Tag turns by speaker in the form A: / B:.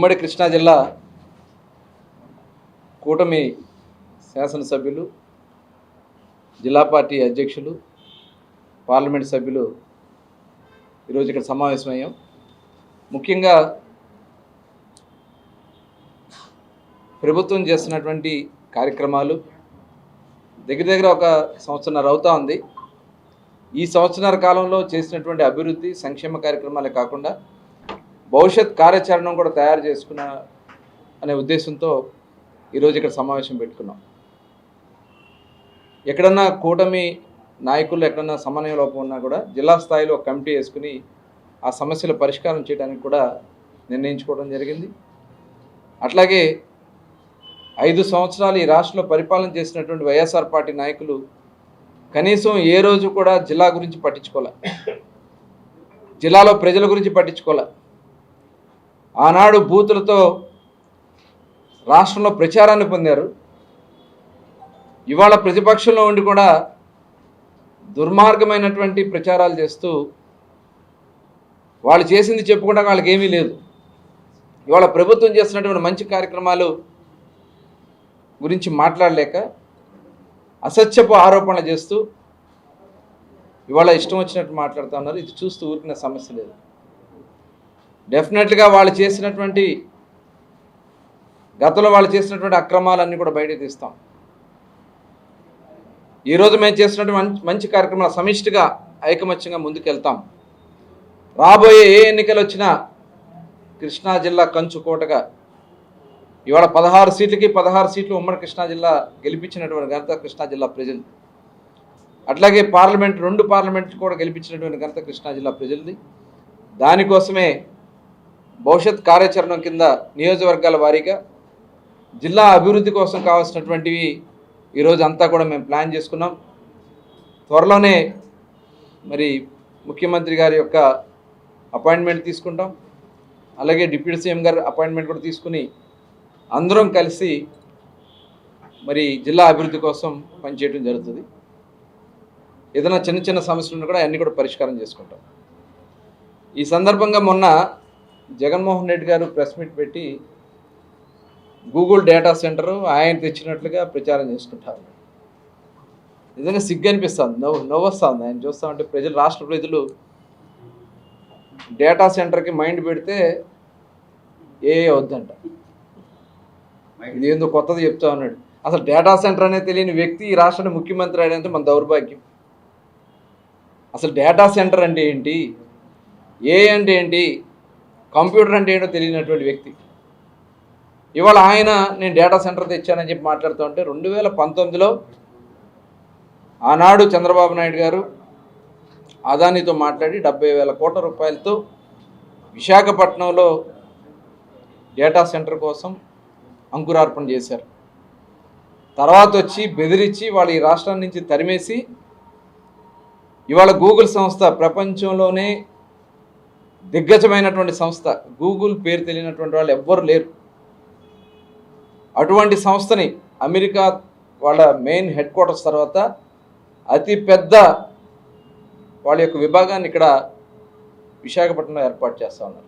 A: ఉమ్మడి కృష్ణా జిల్లా కూటమి శాసనసభ్యులు జిల్లా పార్టీ అధ్యక్షులు పార్లమెంట్ సభ్యులు ఈరోజు ఇక్కడ సమావేశమయ్యాం. ముఖ్యంగా ప్రభుత్వం చేస్తున్నటువంటి కార్యక్రమాలు దగ్గర దగ్గర ఒక సంవత్సరన్నర అవుతా ఉంది. ఈ సంవత్సరాల కాలంలో చేసినటువంటి అభివృద్ధి సంక్షేమ కార్యక్రమాలే కాకుండా భవిష్యత్ కార్యాచరణ కూడా తయారు చేసుకున్న అనే ఉద్దేశంతో ఈరోజు ఇక్కడ సమావేశం పెట్టుకున్నాం. ఎక్కడన్నా కూటమి నాయకులు ఎక్కడన్నా సమన్వయ లోపం ఉన్నా కూడా జిల్లా స్థాయిలో కమిటీ వేసుకుని ఆ సమస్యల పరిష్కారం చేయడానికి కూడా నిర్ణయించుకోవడం జరిగింది. అట్లాగే ఐదు సంవత్సరాలు ఈ రాష్ట్రంలో పరిపాలన చేసినటువంటి వైఎస్ఆర్ పార్టీ నాయకులు కనీసం ఏ రోజు కూడా జిల్లా గురించి పట్టించుకోలే. జిల్లాలో ప్రజల గురించి పట్టించుకోలే. ఆనాడు బూతులతో రాష్ట్రంలో ప్రచారాన్ని పొందారు. ఇవాళ ప్రతిపక్షంలో ఉండి కూడా దుర్మార్గమైనటువంటి ప్రచారాలు చేస్తూ వాళ్ళు చేసింది చెప్పుకుంటా వాళ్ళకి ఏమీ లేదు. ఇవాళ ప్రభుత్వం చేస్తున్నటువంటి మంచి కార్యక్రమాలు గురించి మాట్లాడలేక అసత్యపు ఆరోపణలు చేస్తూ ఇవాళ ఇష్టం వచ్చినట్టు మాట్లాడుతూ ఉన్నారు. ఇది చూస్తూ ఊరికిన సమస్య లేదు. డెఫినెట్గా వాళ్ళు చేసినటువంటి గతంలో వాళ్ళు చేసినటువంటి అక్రమాలన్నీ కూడా బయట తీస్తాం. ఈరోజు మేము చేసినటువంటి మంచి కార్యక్రమాలు సమిష్టిగా ఐకమత్యంగా ముందుకెళ్తాం. రాబోయే ఏ ఎన్నికలు వచ్చినా కృష్ణా జిల్లా కంచుకోటగా ఇవాళ పదహారు సీట్లకి పదహారు సీట్లు ఉమ్మడి కృష్ణా జిల్లా గెలిపించినటువంటి ఘనత కృష్ణా జిల్లా ప్రజలు. అట్లాగే పార్లమెంట్ రెండు పార్లమెంట్ కూడా గెలిపించినటువంటి ఘనత కృష్ణా జిల్లా ప్రజలది. దానికోసమే భవిష్యత్ కార్యాచరణ కింద నియోజకవర్గాల వారీగా జిల్లా అభివృద్ధి కోసం కావాల్సినటువంటివి ఈరోజు అంతా కూడా మేము ప్లాన్ చేసుకున్నాం. త్వరలోనే మరి ముఖ్యమంత్రి గారి యొక్క అపాయింట్మెంట్ తీసుకుంటాం. అలాగే డిప్యూటీ సీఎం గారి అపాయింట్మెంట్ కూడా తీసుకుని అందరం కలిసి మరి జిల్లా అభివృద్ధి కోసం పనిచేయడం జరుగుతుంది. ఏదైనా చిన్న చిన్న సమస్యలు కూడా అన్నీ కూడా పరిష్కారం చేసుకుంటాం. ఈ సందర్భంగా మొన్న జగన్మోహన్ రెడ్డి గారు ప్రెస్ మీట్ పెట్టి గూగుల్ డేటా సెంటర్ ఆయన తెచ్చినట్లుగా ప్రచారం చేసుకుంటారు. నిజంగా సిగ్గు అనిపిస్తుంది. నవ్వు నవ్వు వస్తుంది ఆయన చూస్తా ఉంటే ప్రజలు రాష్ట్ర ప్రజలు డేటా సెంటర్కి మైండ్ పెడితే ఏ వద్దంట. ఇది ఏందో కొత్తది చెప్తా ఉన్నాడు. అసలు డేటా సెంటర్ అనేది తెలియని వ్యక్తి ఈ రాష్ట్రానికి ముఖ్యమంత్రి అయినంత మన దౌర్భాగ్యం. అసలు డేటా సెంటర్ అంటే ఏంటి? ఏ అంటే ఏంటి? కంప్యూటర్ అంటే ఏంటో తెలియనటువంటి వ్యక్తి. ఇవాళ ఆయన నేను డేటా సెంటర్ తెచ్చానని చెప్పి మాట్లాడుతూ ఉంటే రెండు వేల పంతొమ్మిదిలో ఆనాడు చంద్రబాబు నాయుడు గారు అదానితో మాట్లాడి డెబ్బై వేల కోట్ల రూపాయలతో విశాఖపట్నంలో డేటా సెంటర్ కోసం అంకురార్పణ చేశారు. తర్వాత వచ్చి బెదిరించి వాళ్ళు ఈ రాష్ట్రం నుంచి తరిమేసి ఇవాళ గూగుల్ సంస్థ ప్రపంచంలోనే దిగ్గజమైనటువంటి సంస్థ. గూగుల్ పేరు తెలియనటువంటి వాళ్ళు ఎవ్వరు లేరు. అటువంటి సంస్థని అమెరికా వాళ్ళ మెయిన్ హెడ్ క్వార్టర్స్ తర్వాత అతి పెద్ద వాళ్ళ యొక్క విభాగాన్ని ఇక్కడ విశాఖపట్నంలో ఏర్పాటు చేస్తూ ఉన్నారు.